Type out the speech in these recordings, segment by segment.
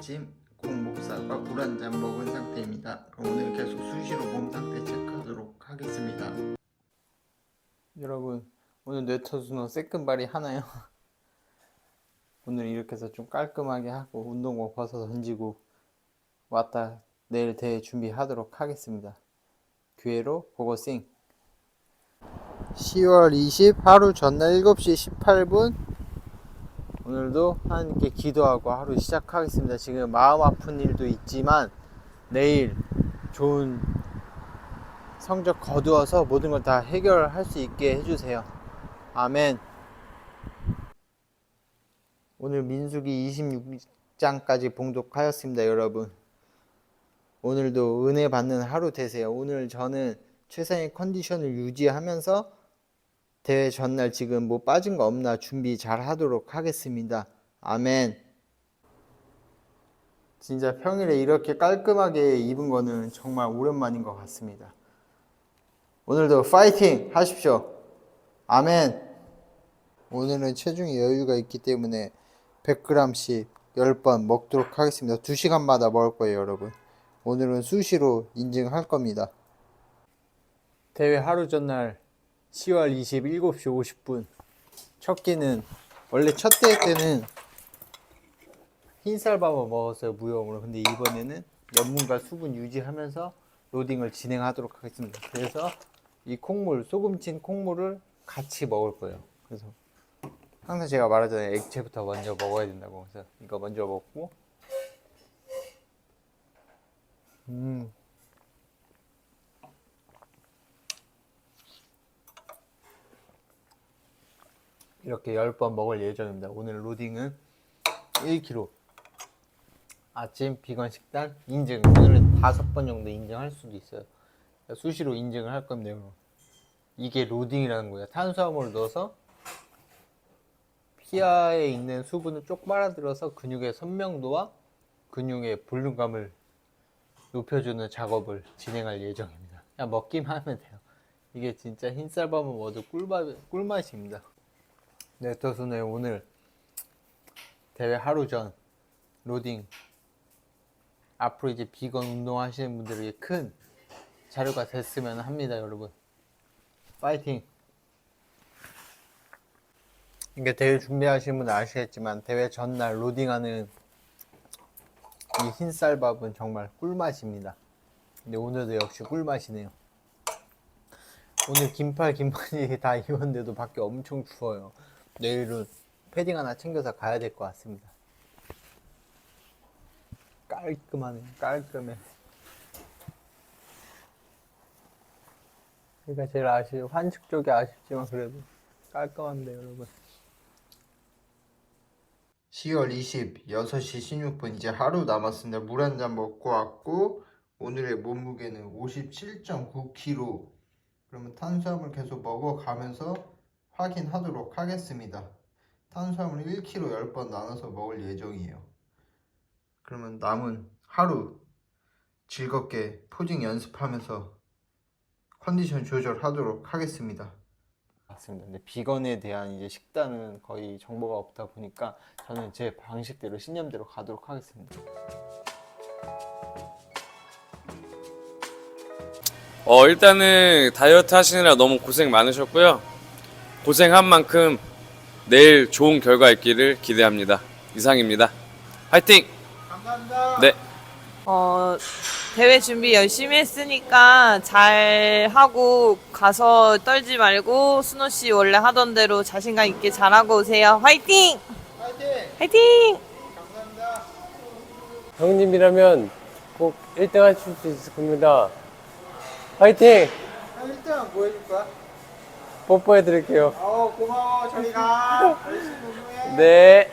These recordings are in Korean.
아침 콩목살과 물 한 잔 먹은 상태입니다. 오늘 계속 수시로 몸 상태 체크하도록 하겠습니다. 여러분 오늘 뇌터순어 새끈발이 하나요? 오늘 이렇게 해서 좀 깔끔하게 하고 운동복 벗어 던지고 왔다 내일 대회 준비하도록 하겠습니다. 기회로 보고싱 10월 20 하루 전날 7시 18분 오늘도 하나님께 기도하고 하루 시작하겠습니다. 지금 마음 아픈 일도 있지만 내일 좋은 성적 거두어서 모든 걸 다 해결할 수 있게 해주세요. 아멘. 오늘 민수기 26장까지 봉독하였습니다, 여러분. 오늘도 은혜 받는 하루 되세요. 오늘 저는 최상의 컨디션을 유지하면서 대회 전날 지금 뭐 빠진 거 없나 준비 잘 하도록 하겠습니다. 아멘. 진짜 평일에 이렇게 깔끔하게 입은 거는 정말 오랜만인 것 같습니다. 오늘도 파이팅 하십시오. 아멘. 오늘은 체중에 여유가 있기 때문에 100g씩 10번 먹도록 하겠습니다. 2시간마다 먹을 거예요, 여러분. 오늘은 수시로 인증할 겁니다. 대회 하루 전날 10월 20, 7시 50분. 첫 끼는, 원래 첫 대회 때는 흰쌀밥을 먹었어요, 무용으로. 근데 이번에는 염분과 수분 유지하면서 로딩을 진행하도록 하겠습니다. 그래서 이 콩물, 소금친 콩물을 같이 먹을 거예요. 그래서 항상 제가 말하잖아요. 액체부터 먼저 먹어야 된다고. 그래서 이거 먼저 먹고, 음. 이렇게 10번 먹을 예정입니다. 오늘 로딩은 1kg. 아침 비건 식단 인증. 오늘은 5번 정도 인증할 수도 있어요. 수시로 인증을 할 건데요. 이게 로딩이라는 거예요. 탄수화물을 넣어서 피하에 있는 수분을 쪽 빨아들여서 근육의 선명도와 근육의 볼륨감을 높여주는 작업을 진행할 예정입니다. 그냥 먹기만 하면 돼요. 이게 진짜 흰쌀밥을 먹어도 꿀밥, 꿀맛입니다. 네, 터순의 오늘 대회 하루 전 로딩 앞으로 이제 비건 운동 하시는 분들에게 큰 자료가 됐으면 합니다, 여러분. 파이팅! 이게 대회 준비하시는 분들 아시겠지만 대회 전날 로딩하는 이 흰쌀밥은 정말 꿀맛입니다. 근데 오늘도 역시 꿀맛이네요. 오늘 긴팔 긴바지 다 입었는데도 밖에 엄청 추워요. 내일은 패딩 하나 챙겨서 가야 될 것 같습니다. 깔끔하네, 깔끔해. 그러니까 제일 아쉬워. 환측 쪽이 아쉽지만 그래도 깔끔한데 여러분. 10월 20, 6시 16분 이제 하루 남았습니다. 물 한 잔 먹고 왔고 오늘의 몸무게는 57.9kg. 그러면 탄수화물 계속 먹어가면서 확인하도록 하겠습니다. 탄수화물 1kg 10번 나눠서 먹을 예정이에요. 그러면 남은 하루 즐겁게 포징 연습하면서 컨디션 조절하도록 하겠습니다. 맞습니다. 근데 비건에 대한 이제 식단은 거의 정보가 없다 보니까 저는 제 방식대로 신념대로 가도록 하겠습니다. 어, 일단은 다이어트 하시느라 너무 고생 많으셨고요. 고생한 만큼 내일 좋은 결과 있기를 기대합니다. 이상입니다. 화이팅! 감사합니다. 네. 어, 대회 준비 열심히 했으니까 잘 하고 가서 떨지 말고 순호 씨 원래 하던 대로 자신감 있게 잘하고 오세요. 화이팅! 파이팅! 화이팅! 감사합니다. 형님이라면 꼭 1등 하실 수 있을 겁니다. 화이팅! 형 1등 뭐 해줄 거야? 뽀뽀해 드릴게요. 어 고마워 저리 가. 열심히 운동해. 네.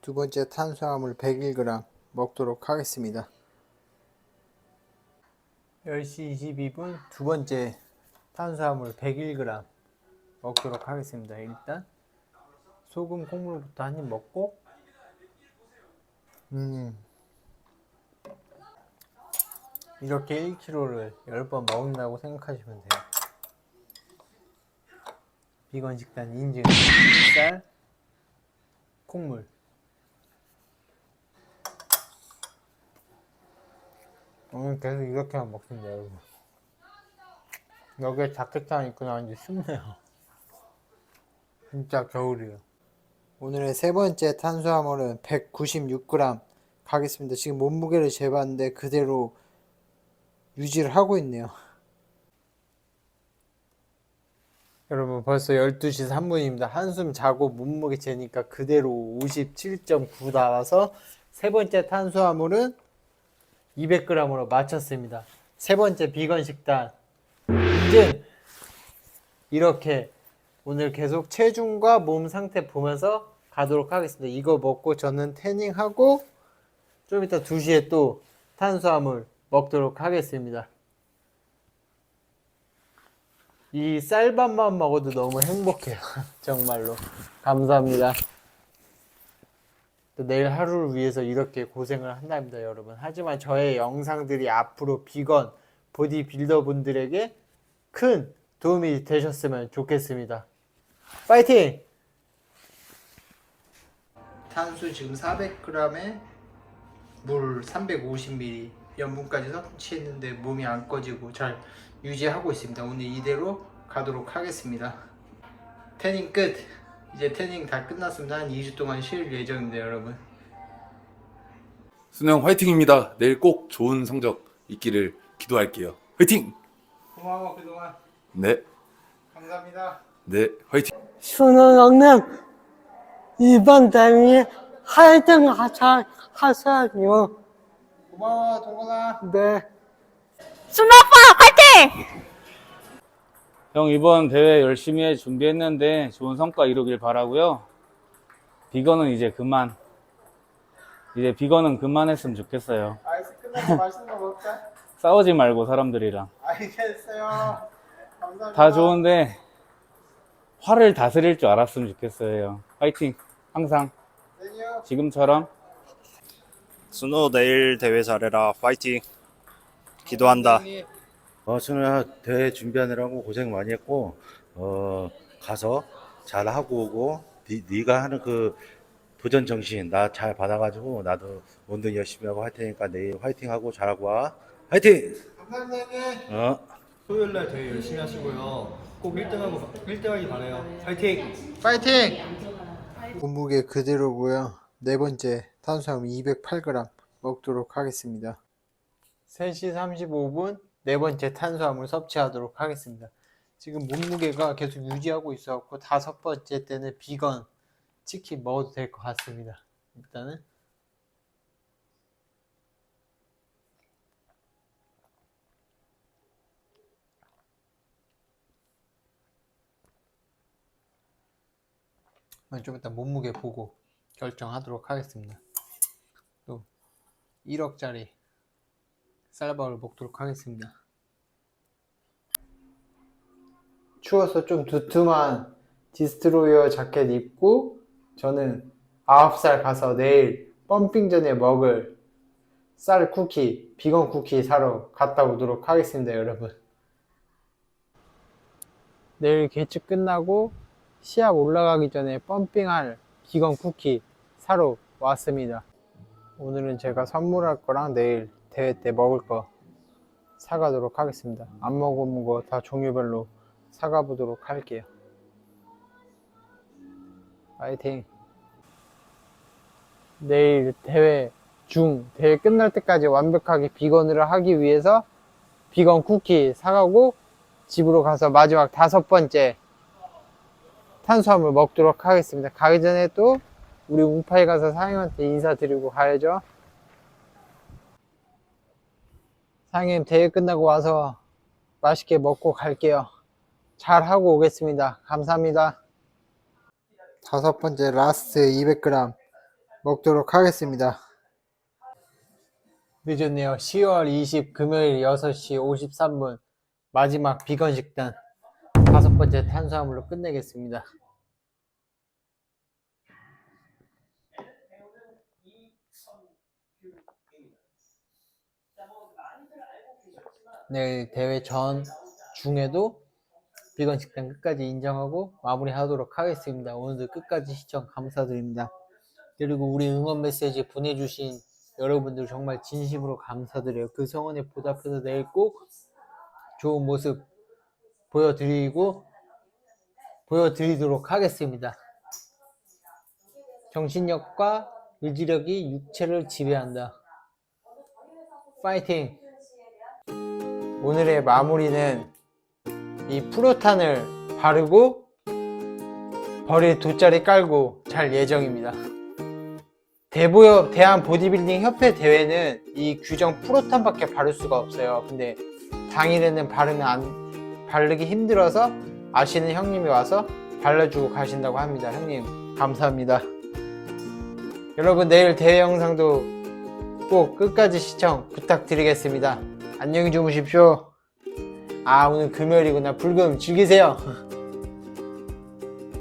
두 번째 탄수화물 101g 먹도록 하겠습니다. 10시 22분 두 번째 탄수화물 101g 먹도록 하겠습니다. 일단 소금 콩물부터 한 입 먹고 음 이렇게 1kg를 10번 먹는다고 생각하시면 돼요. 비건 식단 인증. 쌀 콩물. 오늘 계속 이렇게만 먹습니다 여러분. 여기에 자켓 안 입고 나왔는지 춥네요. 진짜 겨울이에요. 오늘의 세 번째 탄수화물은 196g 가겠습니다. 지금 몸무게를 재봤는데 그대로 유지를 하고 있네요. 여러분 벌써 12시 3분입니다. 한숨 자고 몸무게 재니까 그대로 57.9 나와서 세 번째 탄수화물은 200g으로 맞췄습니다. 세 번째 비건 식단 이제 이렇게 오늘 계속 체중과 몸 상태 보면서 가도록 하겠습니다. 이거 먹고 저는 태닝하고 좀 이따 2시에 또 탄수화물 먹도록 하겠습니다. 이 쌀밥만 먹어도 너무 행복해요. 정말로. 감사합니다. 또 내일 하루를 위해서 이렇게 고생을 한답니다, 여러분. 하지만 저의 영상들이 앞으로 비건 보디빌더 분들에게 큰 도움이 되셨으면 좋겠습니다. 파이팅! 탄수 지금 400g에 물 350ml 염분까지 섭취했는데 몸이 안 꺼지고 잘 유지하고 있습니다. 오늘 이대로 가도록 하겠습니다. 태닝 끝. 이제 태닝 다 끝났습니다. 한 2주 동안 쉴 예정입니다, 여러분. 순영 화이팅입니다. 내일 꼭 좋은 성적 있기를 기도할게요. 화이팅! 고마워 그동안. 네, 감사합니다. 네, 화이팅! 수능형님, 이번 대회 화이팅 하자, 하세요. 고마워 동건아. 네. 형 이번 대회 열심히 해 준비했는데 좋은 성과 이루길 바라고요. 비건은 이제 그만. 이제 비건은 그만했으면 좋겠어요. 아이스 끝나고 맛있는 거 먹자. 싸우지 말고 사람들이랑. 알겠어요. 감사합니다. 다 좋은데 화를 다스릴 줄 알았으면 좋겠어요. 형. 파이팅. 항상 땡이요. 지금처럼. 순호 내일 대회 잘해라. 파이팅. 기도한다. 어, 저는 대회 준비하느라고 고생 많이 했고, 어, 가서 잘 하고 오고, 니, 네가 하는 그 도전 정신 나 잘 받아가지고, 나도 운동 열심히 하고 할 테니까 내일 화이팅 하고 잘하고 와. 화이팅! 감사합니다. 어. 토요일 날 되게 열심히 하시고요. 꼭 1등하고 1등하기 바래요. 파이팅! 파이팅! 몸무게 그대로고요. 네 번째 탄수화물 208g 먹도록 하겠습니다. 3시 35분 네 번째 탄수화물 섭취하도록 하겠습니다. 지금 몸무게가 계속 유지하고 있어갖고 다섯 번째 때는 비건 치킨 먹어도 될 것 같습니다. 일단은 아, 좀 이따 몸무게 보고 결정하도록 하겠습니다. 또 1억짜리 쌀밥을 먹도록 하겠습니다. 추워서 좀 두툼한 디스트로이어 자켓 입고 저는 9살 가서 내일 펌핑 전에 먹을 쌀 쿠키, 비건 쿠키 사러 갔다 오도록 하겠습니다, 여러분. 내일 개측 끝나고 시합 올라가기 전에 펌핑할 비건 쿠키 사러 왔습니다. 오늘은 제가 선물할 거랑 내일 대회 때 먹을 거 사가도록 하겠습니다. 안 먹어본 거다 종류별로 사가보도록 할게요. 파이팅! 내일 대회 중, 대회 끝날 때까지 완벽하게 비건을 하기 위해서 비건 쿠키 사가고 집으로 가서 마지막 다섯 번째 탄수화물 먹도록 하겠습니다. 가기 전에 또 우리 웅파이 가서 사장님한테 인사드리고 가야죠. 사장님 대회 끝나고 와서 맛있게 먹고 갈게요. 잘 하고 오겠습니다. 감사합니다. 다섯 번째 라스트 200g 먹도록 하겠습니다. 늦었네요. 10월 20 금요일 6시 53분 마지막 비건 식단 다섯 번째 탄수화물로 끝내겠습니다. 내일 대회 전 중에도 비건 식단 끝까지 인정하고 마무리하도록 하겠습니다. 오늘도 끝까지 시청 감사드립니다. 그리고 우리 응원 메시지 보내주신 여러분들 정말 진심으로 감사드려요. 그 성원에 보답해서 내일 꼭 좋은 모습 보여드리고 보여드리도록 하겠습니다. 정신력과 의지력이 육체를 지배한다. 파이팅! 오늘의 마무리는 이 프로탄을 바르고 벌에 돗자리 깔고 잘 예정입니다. 대보협 대한 보디빌딩 협회 대회는 이 규정 프로탄밖에 바를 수가 없어요. 근데 당일에는 바르면 안 바르기 힘들어서 아시는 형님이 와서 발라주고 가신다고 합니다. 형님 감사합니다. 여러분 내일 대회 영상도 꼭 끝까지 시청 부탁드리겠습니다. 안녕히 주무십시오. 아 오늘 금요일이구나. 불금 즐기세요.